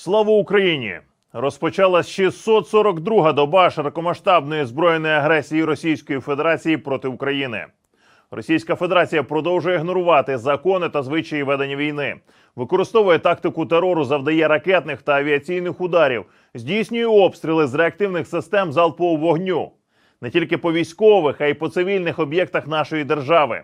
Слава Україні! Розпочалась 642-га доба широкомасштабної збройної агресії Російської Федерації проти України. Російська Федерація продовжує ігнорувати закони та звичаї ведення війни, використовує тактику терору, завдає ракетних та авіаційних ударів, здійснює обстріли з реактивних систем залпового вогню не тільки по військових, а й по цивільних об'єктах нашої держави.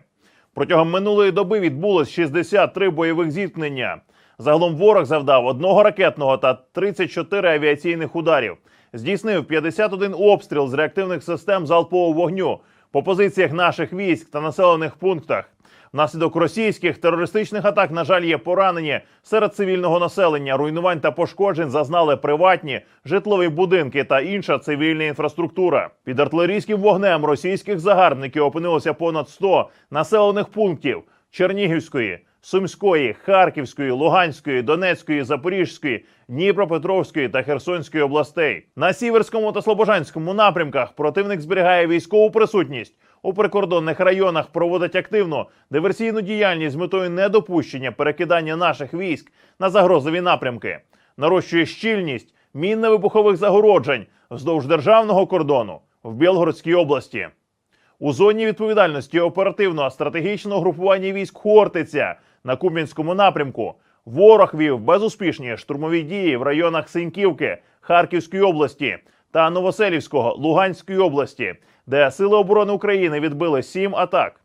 Протягом минулої доби відбулось 63 бойових зіткнення. Загалом ворог завдав одного ракетного та 34 авіаційних ударів. Здійснив 51 обстріл з реактивних систем залпового вогню по позиціях наших військ та населених пунктах. Внаслідок російських терористичних атак, на жаль, є поранені серед цивільного населення. Руйнувань та пошкоджень зазнали приватні житлові будинки та інша цивільна інфраструктура. Під артилерійським вогнем російських загарбників опинилося понад 100 населених пунктів Чернігівської, Сумської, Харківської, Луганської, Донецької, Запорізької, Дніпропетровської та Херсонської областей. На сіверському та слобожанському напрямках противник зберігає військову присутність. У прикордонних районах проводить активну диверсійну діяльність з метою недопущення перекидання наших військ на загрозові напрямки, нарощує щільність мінно-вибухових загороджень вздовж державного кордону в Білгородській області. У зоні відповідальності оперативного стратегічного групування військ Хортиця на Кум'янському напрямку ворог вів безуспішні штурмові дії в районах Синьківки Харківської області та Новоселівського Луганської області, де Сили оборони України відбили сім атак.